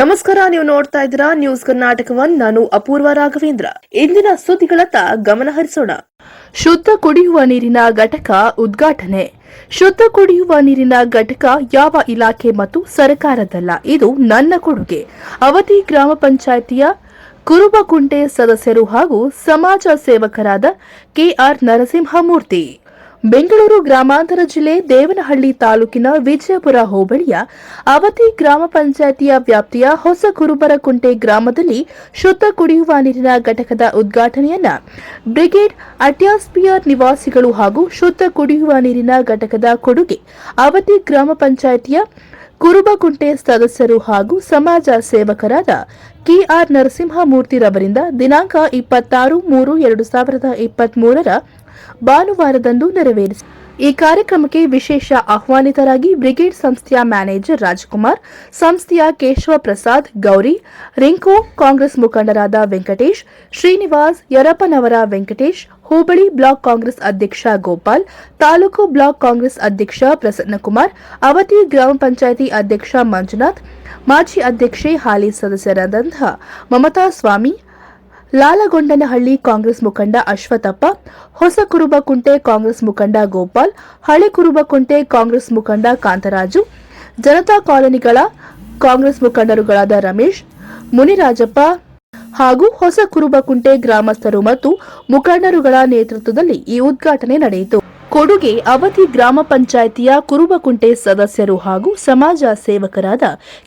ನಮಸ್ಕಾರ, ನೀವು ನೋಡ್ತಾ ಇದ್ದೀರಾ ನ್ಯೂಸ್ ಕರ್ನಾಟಕವನ್ ನಾನು ಅಪೂರ್ವ ರಾಘವೇಂದ್ರ. ಇಂದಿನ ಸುದ್ದಿಗಳತ್ತ ಗಮನ ಹರಿಸೋಣ. ಶುದ್ಧ ಕುಡಿಯುವ ನೀರಿನ ಘಟಕ ಉದ್ಘಾಟನೆ. ಶುದ್ಧ ಕುಡಿಯುವ ನೀರಿನ ಘಟಕ ಯಾವ ಇಲಾಖೆ ಮತ್ತು ಸರ್ಕಾರದಲ್ಲ? ಇದು ನನ್ನ ಕೊಡುಗೆ. ಅವಧಿ ಗ್ರಾಮ ಪಂಚಾಯಿತಿಯ ಕುರುಬಕುಂಟೆ ಸದಸ್ಯರು ಹಾಗೂ ಸಮಾಜ ಸೇವಕರಾದ ಕೆಆರ್ ನರಸಿಂಹಮೂರ್ತಿ. ಬೆಂಗಳೂರು ಗ್ರಾಮಾಂತರ ಜಿಲ್ಲೆ ದೇವನಹಳ್ಳಿ ತಾಲೂಕಿನ ವಿಜಯಪುರ ಹೋಬಳಿಯ ಅವತಿ ಗ್ರಾಮ ಪಂಚಾಯಿತಿಯ ವ್ಯಾಪ್ತಿಯ ಹೊಸ ಕುರುಬರಕುಂಟೆ ಗ್ರಾಮದಲ್ಲಿ ಶುದ್ಧ ಕುಡಿಯುವ ನೀರಿನ ಘಟಕದ ಉದ್ಘಾಟನೆಯನ್ನ ಬ್ರಿಗೇಡ್ ಅಟ್ಯಾಸ್ಪಿಯರ್ ನಿವಾಸಿಗಳು ಹಾಗೂ ಶುದ್ಧ ಕುಡಿಯುವ ನೀರಿನ ಘಟಕದ ಕೊಡುಗೆ ಅವತಿ ಗ್ರಾಮ ಪಂಚಾಯಿತಿಯ ಕುರುಬಕುಂಟೆ ಸದಸ್ಯರು ಹಾಗೂ ಸಮಾಜ ಸೇವಕರಾದ ಕೆಆರ್ ನರಸಿಂಹಮೂರ್ತಿರವರಿಂದ ದಿನಾಂಕ ಇಪ್ಪತ್ತಾರು ಮೂರು ಎರಡು ಸಾವಿರದ ಇಪ್ಪತ್ಮೂರರ ಭಾನುವಾರದಂದು ನೆರವೇರಿಸಿ ಈ ಕಾರ್ಯಕ್ರಮಕ್ಕೆ ವಿಶೇಷ ಆಹ್ವಾನಿತರಾಗಿ ಬ್ರಿಗೇಡ್ ಸಂಸ್ಥೆಯ ಮ್ಯಾನೇಜರ್ ರಾಜ್ಕುಮಾರ್, ಸಂಸ್ಥೆಯ ಕೇಶವ ಪ್ರಸಾದ್ ಗೌರಿ, ರಿಂಕೋ ಕಾಂಗ್ರೆಸ್ ಮುಖಂಡರಾದ ವೆಂಕಟೇಶ್, ಶ್ರೀನಿವಾಸ್ ಯರಪ್ಪನವರ ವೆಂಕಟೇಶ್, ಹೋಬಳಿ ಬ್ಲಾಕ್ ಕಾಂಗ್ರೆಸ್ ಅಧ್ಯಕ್ಷ ಗೋಪಾಲ್, ತಾಲೂಕು ಬ್ಲಾಕ್ ಕಾಂಗ್ರೆಸ್ ಅಧ್ಯಕ್ಷ ಪ್ರಸನ್ನಕುಮಾರ್, ಅವತಿ ಗ್ರಾಮ ಪಂಚಾಯಿತಿ ಅಧ್ಯಕ್ಷ ಮಂಜುನಾಥ್, ಮಾಜಿ ಅಧ್ಯಕ್ಷೆ ಹಾಲಿ ಸದಸ್ಯರಾದಂತಹ ಮಮತಾ ಸ್ವಾಮಿ ಲಾಲಗೊಂಡನಹಳ್ಳಿ ಕಾಂಗ್ರೆಸ್ ಮುಖಂಡ ಅಶ್ವಥಪ್ಪ ಹೊಸ ಕುರುಬಕುಂಟೆ ಕಾಂಗ್ರೆಸ್ ಮುಖಂಡ ಗೋಪಾಲ್ ಹಳೆ ಕುರುಬಕುಂಟೆ ಕಾಂಗ್ರೆಸ್ ಮುಖಂಡ ಕಾಂತರಾಜು, ಜನತಾ ಕಾಲೋನಿಗಳ ಕಾಂಗ್ರೆಸ್ ಮುಖಂಡರುಗಳಾದ ರಮೇಶ್, ಮುನಿರಾಜಪ್ಪ ಹಾಗೂ ಹೊಸ ಕುರುಬಕುಂಟೆ ಗ್ರಾಮಸ್ಥರು ಮತ್ತು ಮುಖಂಡರುಗಳ ನೇತೃತ್ವದಲ್ಲಿ ಈ ಉದ್ಘಾಟನೆ ನಡೆಯಿತು. ಕೊಡುಗೆ ಅವಧಿ ಗ್ರಾಮ ಪಂಚಾಯಿತಿಯ ಕುರುಬಕುಂಟೆ ಸದಸ್ಯರು ಹಾಗೂ ಸಮಾಜ ಸೇವಕರಾದ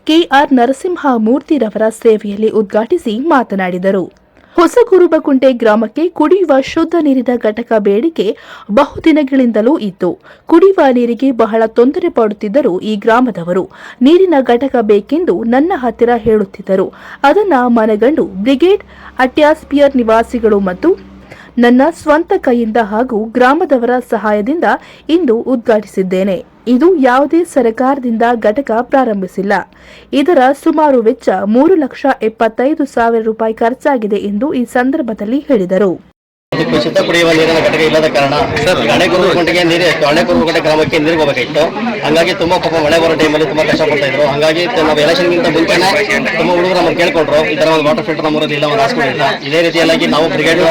ಕೆಆರ್ ನರಸಿಂಹ ಮೂರ್ತಿರವರ ಸೇವೆಯಲ್ಲಿ ಉದ್ಘಾಟಿಸಿ ಮಾತನಾಡಿದರು. ಹೊಸ ಕುರುಬಕುಂಟೆ ಗ್ರಾಮಕ್ಕೆ ಕುಡಿಯುವ ಶುದ್ಧ ನೀರಿನ ಘಟಕ ಬೇಡಿಕೆ ಬಹುದಿನಗಳಿಂದಲೂ ಇತ್ತು ಕುಡಿಯುವ ನೀರಿಗೆ ಬಹಳ ತೊಂದರೆ ಪಡುತ್ತಿದ್ದರು ಈ ಗ್ರಾಮದವರು ನೀರಿನ ಘಟಕ ಬೇಕೆಂದು ನನ್ನ ಹತ್ತಿರ ಹೇಳುತ್ತಿದ್ದರು. ಅದನ್ನ ಮನಗಂಡು ಬ್ರಿಗೇಡ್ ಅಟ್ಯಾಸ್ಪಿಯರ್ ನಿವಾಸಿಗಳು ಮತ್ತು ನನ್ನ ಸ್ವಂತ ಕೈಯಿಂದ ಹಾಗೂ ಗ್ರಾಮದವರ ಸಹಾಯದಿಂದ ಇಂದು ಉದ್ಘಾಟಿಸಿದ್ದೇನೆ. ಇದು ಯಾವುದೇ ಸರ್ಕಾರದಿಂದ ಘಟಕ ಪ್ರಾರಂಭಿಸಿಲ್ಲ. ಇದರ ಸುಮಾರು ವೆಚ್ಚ ಮೂರು ಲಕ್ಷ ಎಪ್ಪತ್ತೈದು ಸಾವಿರ ರೂಪಾಯಿ ಖರ್ಚಾಗಿದೆ ಎಂದು ಈ ಸಂದರ್ಭದಲ್ಲಿ ಹೇಳಿದರು. ಇದಕ್ಕೆ ಶುದ್ಧ ಕುಡಿಯುವ ನೀರಿನ ಘಟಕ ಇಲ್ಲದ ಕಾರಣ ಹಣೆ ಕುರುಗುಂಟೆಗೆ ನೀರು ಹಣೆ ಕುರುಗುಂಟೆ ಗ್ರಾಮಕ್ಕೆ ನೀರು ಹೋಗಬೇಕಾಗಿತ್ತು ಹಂಗಾಗಿ ತುಂಬಾ ಪಾಪ ಮಳೆ ಬರೋ ಟೈಮಲ್ಲಿ ತುಂಬಾ ಕಷ್ಟಪಡ್ತಾ ಇದ್ರು. ಹಂಗಾಗಿ ನಾವು ಎಲೆಕ್ಷನ್ಗಿಂತ ಮುಂಚೆನೆ ತುಂಬ ಹುಡುಗರು ನಮ್ಮನ್ನು ಕೇಳ್ಕೊಂಡ್ರು. ಈ ತರ ಒಂದು ವಾಟರ್ ಫಿಲ್ಟರ್ ನಮ್ಮೂರಲ್ಲಿ ಇಲ್ಲ ಒಂದು ಹಾಸ್ಪಿಟಲ್ ಇದೇ ರೀತಿಯಾಗಿ ನಾವು ಬ್ರಿಗೇಡ್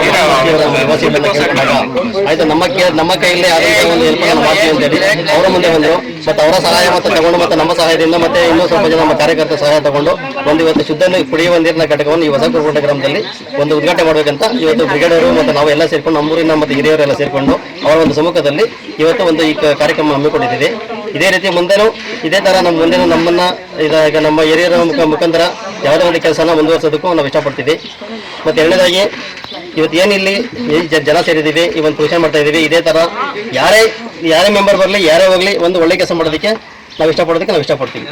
ಆಯ್ತು ನಮ್ಮ ಕೈ ನಮ್ಮ ಕೈಯಲ್ಲಿ ಆದಂತಹ ಒಂದು ಹೆಲ್ಪ್ ನಾವು ಮಾಡ್ತೀವಿ ಅಂತ ಹೇಳಿ ಅವರ ಮುಂದೆ ಬಂದರು. ಮತ್ತೆ ಅವರ ಸಹಾಯ ಮತ್ತೆ ತಗೊಂಡು ಮತ್ತೆ ನಮ್ಮ ಸಹಾಯದಿಂದ ಮತ್ತೆ ಇನ್ನೂ ಸ್ವಲ್ಪ ಜನ ನಮ್ಮ ಕಾರ್ಯಕರ್ತರ ಸಹಾಯ ತಗೊಂಡು ಒಂದು ಇವತ್ತು ಶುದ್ಧ ಕುಡಿಯುವ ನೀರಿನ ಘಟಕವನ್ನು ಈ ಹೊಸ ಕುರುಗುಂಟೆ ಗ್ರಾಮದಲ್ಲಿ ಒಂದು ಉದ್ಘಾಟನೆ ಮಾಡಬೇಕಂತ ಇವತ್ತು ಬ್ರಿಗೇಡ್ ಅವರು ಮತ್ತೆ ನಾವು ಎಲ್ಲ ಸೇರಿಕೊಂಡು ನಮ್ಮೂರಿನ ಮತ್ತು ಹಿರಿಯವರೆಲ್ಲ ಸೇರಿಕೊಂಡು ಅವರ ಒಂದು ಸಮ್ಮುಖದಲ್ಲಿ ಇವತ್ತು ಒಂದು ಈ ಕಾರ್ಯಕ್ರಮ ಹಮ್ಮಿಕೊಂಡಿದ್ದೀವಿ. ಇದೇ ರೀತಿ ಮುಂದೆನೂ ಇದೇ ತರ ನಮ್ಮ ಮುಂದೆನೂ ನಮ್ಮನ್ನ, ಈಗ ನಮ್ಮ ಹಿರಿಯರ ಮುಖ ಮುಖಾಂತರ ಯಾವುದೇ ಒಂದು ಕೆಲಸನ ಮುಂದುವರಿಸೋದಕ್ಕೂ ನಾವು ಇಷ್ಟಪಡ್ತೀವಿ. ಮತ್ತೆ ಎರಡನೇದಾಗಿ, ಇವತ್ತು ಏನಿಲ್ಲಿ ಜನ ಸೇರಿದ್ದೀವಿ, ಈ ಒಂದು ಪೂಜೆ ಮಾಡ್ತಾ ಇದ್ದೀವಿ, ಇದೇ ತರ ಯಾರೇ ಯಾರೇ ಮೆಂಬರ್ ಬರಲಿ, ಯಾರೇ ಹೋಗಲಿ, ಒಂದು ಒಳ್ಳೆ ಕೆಲಸ ಮಾಡೋದಕ್ಕೆ ನಾವು ಇಷ್ಟಪಡೋದಕ್ಕೆ ನಾವು ಇಷ್ಟಪಡ್ತೀವಿ.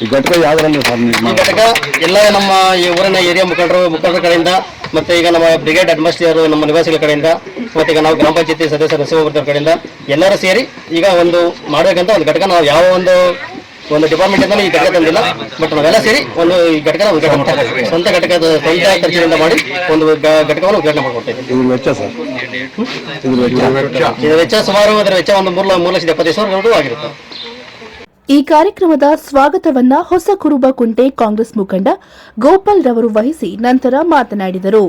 ಈ ಘಟಕ ಯಾವ್ದ್ರಲ್ಲಿ ಸರ್ ಈ ಘಟಕ ಎಲ್ಲ ನಮ್ಮ ಈ ಊರಿನ ಏರಿಯಾ ಮುಖಂಡರು ಮುಖಂಡರ ಕಡೆಯಿಂದ ಮತ್ತೆ ಈಗ ನಮ್ಮ ಬ್ರಿಗೇಡ್ ಅಡ್ಮಿನಿಸ್ಟ್ರೇಟರ್ ನಮ್ಮ ನಿವಾಸಿಗಳ ಕಡೆಯಿಂದ ಮತ್ತೆ ಈಗ ನಾವು ಗ್ರಾಮ ಪಂಚಾಯತಿ ಸದಸ್ಯ ನರಸಿಂಹವರ್ಧರ ಕಡೆಯಿಂದ ಎಲ್ಲರೂ ಸೇರಿ ಈಗ ಒಂದು ಮಾಡಬೇಕಂತ ಒಂದು ಘಟಕ ನಾವು ಯಾವ ಒಂದು ಒಂದು ಡಿಪಾರ್ಟ್ಮೆಂಟ್ ಅಂತ ಈ ಘಟಕ ತಂದಿಲ್ಲ. ಬಟ್ ನಾವೆಲ್ಲ ಸೇರಿ ಒಂದು ಈ ಘಟಕ ಉದ್ಘಾಟನೆ ಮಾಡ್ತಾ ಇದ್ದೀವಿ. ಸ್ವಂತ ಘಟಕದ ಸ್ವಂತ ಖರ್ಚಿನಿಂದ ಮಾಡಿ ಒಂದು ಗ- ಘಟಕವನ್ನು ಉದ್ಘಾಟನೆ ಮಾಡ್ಕೊಡ್ತಾ ಇದ್ದೀವಿ ಇದ್ರ ವೆಚ್ಚ ಸರ್? ಇದ್ರ ವೆಚ್ಚ. ಸುಮಾರು ಅದರ ವೆಚ್ಚ ಒಂದು ಮೂರು ಮೂರು ಲಕ್ಷದ ಎಪ್ಪತ್ತೈದು ಸಾವಿರ ಆಗಿರುತ್ತೆ. ಈ ಕಾರ್ಯಕ್ರಮದ ಸ್ವಾಗತವನ್ನ ಹೊಸ ಕುರುಬ ಕುಂಟೆ ಕಾಂಗ್ರೆಸ್ ಮುಖಂಡ ಗೋಪಾಲ್ ರವರು ವಹಿಸಿ ನಂತರ ಮಾತನಾಡಿದರು.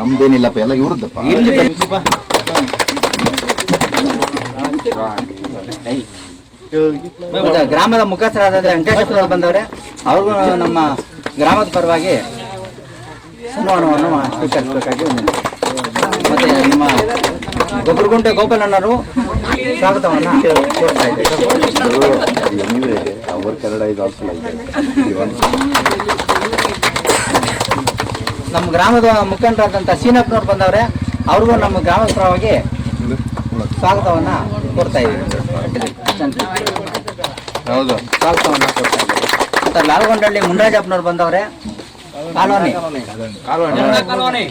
ನಮ್ದೇನಿಲ್ಲಪ್ಪ ಎಲ್ಲ ಇವ್ರದ್ದಪ್ಪ. ಗ್ರಾಮದ ಮುಖಸ್ಥರಾದ ವೆಂಕಟೇಶ್ವರ ಬಂದವ್ರೆ. ಅವ್ರಿಗೂ ನಮ್ಮ ಗ್ರಾಮದ ಪರವಾಗಿ ಸನ್ಮಾನವನ್ನು ಸ್ವೀಕರಿಸಬೇಕಾಗಿ ಮತ್ತು ಮತ್ತೆ ನಿಮ್ಮ ಗೊಬ್ಬರಗುಂಟೆ ಗೋಪಾಲಣ್ಣರು ಸ್ವಾಗತವನ್ನು ಕೋರ್ತಾ ಇದ್ದೀವಿ ಅವರ್ ಕನ್ನಡ ಇದು ನಮ್ಮ ಗ್ರಾಮದ ಮುಖಂಡರಾದಂಥ ಸೀನಪ್ಪನವ್ರು ಬಂದವ್ರೆ ಅವ್ರಿಗೂ ನಮ್ಮ ಗ್ರಾಮಸ್ಥರವಾಗಿ ಪರವಾಗಿ ಸ್ವಾಗತವನ್ನು ಕೋರ್ತಾ ಇದ್ದೀವಿ. ಹೌದು. ಸ್ವಾಗತವನ್ನು ಕೋರ್ತಾ ಇದ್ದೀವಿ. ಮತ್ತು ಲಾಲ್ಗೊಂಡಳ್ಳಿ ಮುನ್ರಾಜಪ್ಪನವ್ರು ಬಂದವ್ರೆ ಕಾಲೋನಿ. ಕಾಲೋನಿ.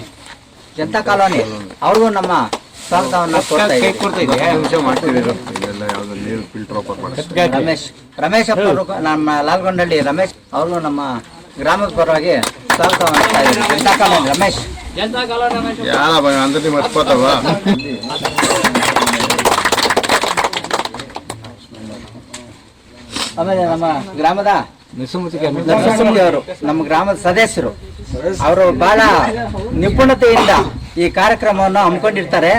ಜನತಾ ಕಾಲೋನಿ? ಅವ್ರಿಗೂ ನಮ್ಮ ಸ್ವಾಗತವನ್ನ ರಮೇಶ್ ರಮೇಶ್ ನಮ್ಮ ಲಾಲ್ಗೊಂಡಳ್ಳಿ ರಮೇಶ್ ಅವ್ರಿಗೂ ನಮ್ಮ ಗ್ರಾಮದ ಪರವಾಗಿ ಸ್ವಾಗತವನ್ನ ಜನತಾ ಕಾಲೋನಿ? ರಮೇಶ್. ಆಮೇಲೆ ನಮ್ಮ ಗ್ರಾಮದ ನರಸಿಂಹರು ನಮ್ಮ ಗ್ರಾಮದ ಸದಸ್ಯರು. ಅವರು ಬಹಳ ನಿಪುಣತೆಯಿಂದ ಈ ಕಾರ್ಯಕ್ರಮವನ್ನು ಹಮ್ಮಿಕೊಂಡಿರ್ತಾರೆ.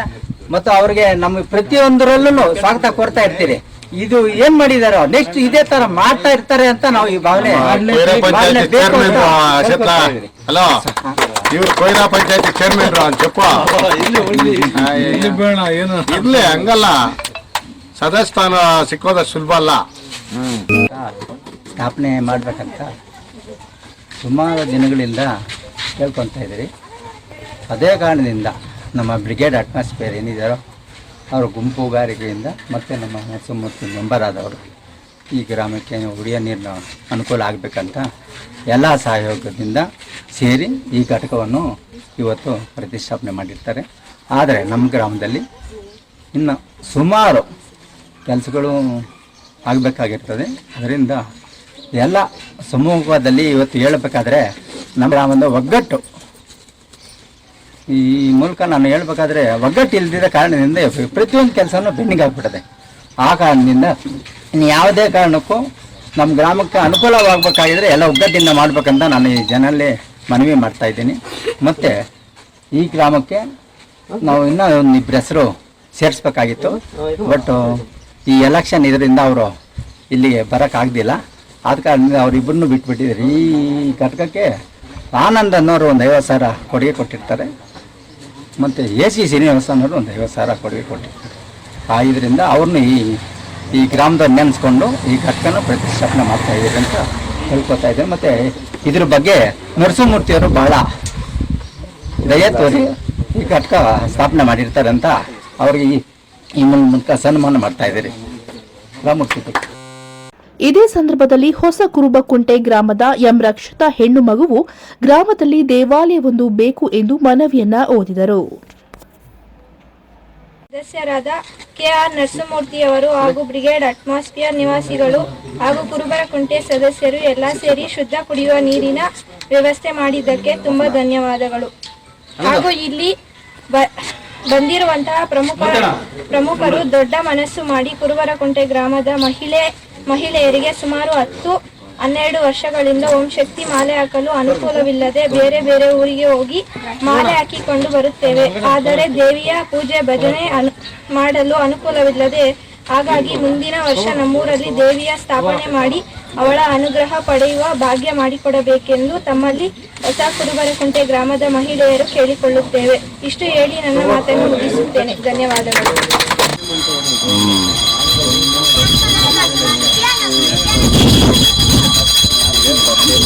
ಮತ್ತು ಅವ್ರಿಗೆ ನಮ್ಮ ಪ್ರತಿಯೊಂದರಲ್ಲೂ ಸ್ವಾಗತ ಕೊಡ್ತಾ ಇರ್ತೀರಿ. ಇದು ಏನ್ ಮಾಡಿದಾರೋ ನೆಕ್ಸ್ಟ್ ಇದೇ ತರ ಮಾಡ್ತಾ ಇರ್ತಾರೆ ಅಂತ ನಾವು ಈ ಭಾವನೆ ಹಲೋ? ಇವ್ರು ಕೊಯ್ರಾ ಪಂಚಾಯತಿ ಚೇರ್ಮನ್ ಅಂತ ಇರ್ಲಿ ಹಂಗಲ್ಲ. ಸದಸ್ಯಸ್ಥಾನ ಸಿಕ್ಕೋದ ಸುಲಭ ಅಲ್ಲ. ಸ್ಥಾಪನೆ ಮಾಡಬೇಕಂತ ಸುಮಾರು ದಿನಗಳಿಂದ ಕೇಳ್ಕೊತ ಇದ್ದೀರಿ. ಅದೇ ಕಾರಣದಿಂದ ನಮ್ಮ ಬ್ರಿಗೇಡ್ ಅಟ್ಮಾಸ್ಫಿಯರ್ ಏನಿದ್ದಾರೋ ಅವರ ಗುಂಪುಗಾರಿಕೆಯಿಂದ ಮತ್ತು ನಮ್ಮ ನರಸಿಂಹಮೂರ್ತಿ ಮೆಂಬರ್ ಆದವರು ಈ ಗ್ರಾಮಕ್ಕೆ ಉಡಿಯ ನೀರಿನ ಅನುಕೂಲ ಆಗಬೇಕಂತ ಎಲ್ಲ ಸಹಯೋಗದಿಂದ ಸೇರಿ ಈ ಘಟಕವನ್ನು ಇವತ್ತು ಪ್ರತಿಷ್ಠಾಪನೆ ಮಾಡಿರ್ತಾರೆ. ಆದರೆ ನಮ್ಮ ಗ್ರಾಮದಲ್ಲಿ ಇನ್ನು ಸುಮಾರು ಕೆಲಸಗಳು ಆಗಬೇಕಾಗಿರ್ತದೆ. ಅದರಿಂದ ಎಲ್ಲ ಸಮೂಹದಲ್ಲಿ ಇವತ್ತು ಹೇಳಬೇಕಾದ್ರೆ ನಮ್ಮ ಒಂದು ಒಗ್ಗಟ್ಟು. ಈ ಮೂಲಕ ನಾನು ಹೇಳ್ಬೇಕಾದ್ರೆ ಒಗ್ಗಟ್ಟು ಇಲ್ದಿದ್ದ ಕಾರಣದಿಂದ ಪ್ರತಿಯೊಂದು ಕೆಲಸನೂ ಬೆನ್ನಿಗೆ ಆಗ್ಬಿಟ್ಟಿದೆ. ಆ ಕಾರಣದಿಂದ ಇನ್ನು ಯಾವುದೇ ಕಾರಣಕ್ಕೂ ನಮ್ಮ ಗ್ರಾಮಕ್ಕೆ ಅನುಕೂಲವಾಗಬೇಕಾಗಿದ್ರೆ ಎಲ್ಲ ಒಗ್ಗಟ್ಟಿಂದ ಮಾಡಬೇಕಂತ ನಾನು ಈ ಜನರಲ್ಲಿ ಮನವಿ ಮಾಡ್ತಾ ಇದ್ದೀನಿ. ಮತ್ತು ಈ ಗ್ರಾಮಕ್ಕೆ ನಾವು ಇನ್ನೂ ಒಂದು ಇಬ್ಬರು ಹೆಸರು ಸೇರಿಸ್ಬೇಕಾಗಿತ್ತು. ಬಟ್ ಈ ಎಲೆಕ್ಷನ್ ಇದರಿಂದ ಅವರು ಇಲ್ಲಿಗೆ ಬರೋಕ್ಕಾಗ್ದಿಲ್ಲ. ಆದ ಕಾರಣ ಅವರಿಬ್ಬರನ್ನು ಬಿಟ್ಬಿಟ್ಟಿದ್ದಾರೆ. ಈ ಘಟಕಕ್ಕೆ ಆನಂದ್ ಅನ್ನೋರು ಒಂದು ಐವತ್ತು ಸಾವಿರ ಕೊಡುಗೆ ಕೊಟ್ಟಿರ್ತಾರೆ. ಮತ್ತು ಎ ಸಿ ಶ್ರೀನಿವಾಸ ಅನ್ನೋರು ಒಂದು ಐವತ್ತು ಸಾವಿರ ಕೊಡುಗೆ ಕೊಟ್ಟಿರ್ತಾರೆ. ಇದರಿಂದ ಅವ್ರನ್ನ ಈ ಈ ಗ್ರಾಮದವ್ರು ನೆನೆಸ್ಕೊಂಡು ಈ ಘಟಕನ ಪ್ರತಿಷ್ಠಾಪನೆ ಮಾಡ್ತಾ ಇದ್ದೀವಿ ಅಂತ ಹೇಳ್ಕೊತಾ ಇದ್ದಾರೆ. ಮತ್ತು ಇದ್ರ ಬಗ್ಗೆ ನರಸಿಂಹಮೂರ್ತಿಯವರು ಬಹಳ ದಯ ತೋರಿ ಈ ಘಟಕ ಸ್ಥಾಪನೆ ಮಾಡಿರ್ತಾರೆ ಅಂತ ಅವ್ರಿಗೆ ಈ- ಈ ಮೂಲಕ ಸನ್ಮಾನ ಮಾಡ್ತಾ ಇದ್ದೀರಿ. ರಾಮೂರ್ತಿ ಇದೇ ಸಂದರ್ಭದಲ್ಲಿ ಹೊಸ ಕುರುಬಕುಂಟೆ ಗ್ರಾಮದ ಎಂ ರಕ್ಷಿತಾ ಹೆಣ್ಣು ಮಗುವು ಗ್ರಾಮದಲ್ಲಿ ದೇವಾಲಯವೊಂದು ಬೇಕು ಎಂದು ಮನವಿಯನ್ನ ಓದಿದರು. ಸದಸ್ಯರಾದ ಕೆಆರ್ ನರಸಿಂಹಮೂರ್ತಿಯವರು ಹಾಗೂ ಬ್ರಿಗೇಡ್ ಅಟ್ಮಾಸ್ಫಿಯರ್ ನಿವಾಸಿಗಳು ಹಾಗೂ ಕುರುಬರಕುಂಟೆ ಸದಸ್ಯರು ಎಲ್ಲ ಸೇರಿ ಶುದ್ಧ ಕುಡಿಯುವ ನೀರಿನ ವ್ಯವಸ್ಥೆ ಮಾಡಿದ್ದಕ್ಕೆ ತುಂಬ ಧನ್ಯವಾದಗಳು. ಹಾಗೂ ಇಲ್ಲಿ ಬ- ಬಂದಿರುವಂತಹ ಪ್ರಮುಖ, ಪ್ರಮುಖರು ದೊಡ್ಡ ಮನಸ್ಸು ಮಾಡಿ ಕುರುಬರಕುಂಟೆ ಗ್ರಾಮದ ಮಹಿಳೆ ಮಹಿಳೆಯರಿಗೆ ಸುಮಾರು ಹತ್ತು ಹನ್ನೆರಡು ವರ್ಷಗಳಿಂದ ಓಂ ಶಕ್ತಿ ಮಾಲೆ ಹಾಕಲು ಅನುಕೂಲವಿಲ್ಲದೆ ಬೇರೆ ಬೇರೆ ಊರಿಗೆ ಹೋಗಿ ಮಾಲೆ ಹಾಕಿಕೊಂಡು ಬರುತ್ತೇವೆ. ಆದರೆ ದೇವಿಯ ಪೂಜೆ ಭಜನೆ ಮಾಡಲು ಅನುಕೂಲವಿಲ್ಲದೆ ಹಾಗಾಗಿ ಮುಂದಿನ ವರ್ಷ ನಮ್ಮೂರಲ್ಲಿ ದೇವಿಯ ಸ್ಥಾಪನೆ ಮಾಡಿ ಅವಳ ಅನುಗ್ರಹ ಪಡೆಯುವ ಭಾಗ್ಯ ಮಾಡಿಕೊಡಬೇಕೆಂದು ತಮ್ಮಲ್ಲಿ ಹೊಸ ಕುರುಬರಕುಂಟೆ ಗ್ರಾಮದ ಮಹಿಳೆಯರು ಕೇಳಿಕೊಳ್ಳುತ್ತೇವೆ. ಇಷ್ಟು ಹೇಳಿ ನನ್ನ ಮಾತನ್ನು ಮುಗಿಸುತ್ತೇನೆ. ಧನ್ಯವಾದಗಳು. ಓಂ ಮಹಾಗಣದೇವತಾಭ್ಯೋ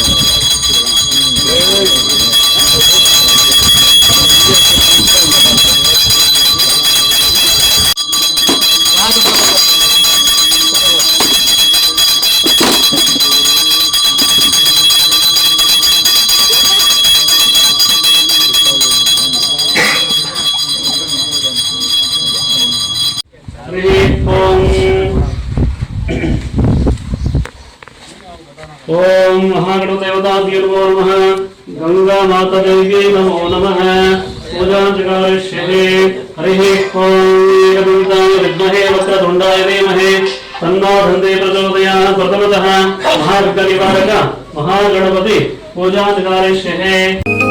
ॐ गंगा माता देवी नमो। नम पूजा चकारिष्यते हरि ॐ वस्त्रुंडा वक्रतुण्डाय धीमहे। तन्नो प्रचोदया प्रचोदयाः प्रथमतः महाविघ्ननिवारक महागणपति पूजा चकारिष्यते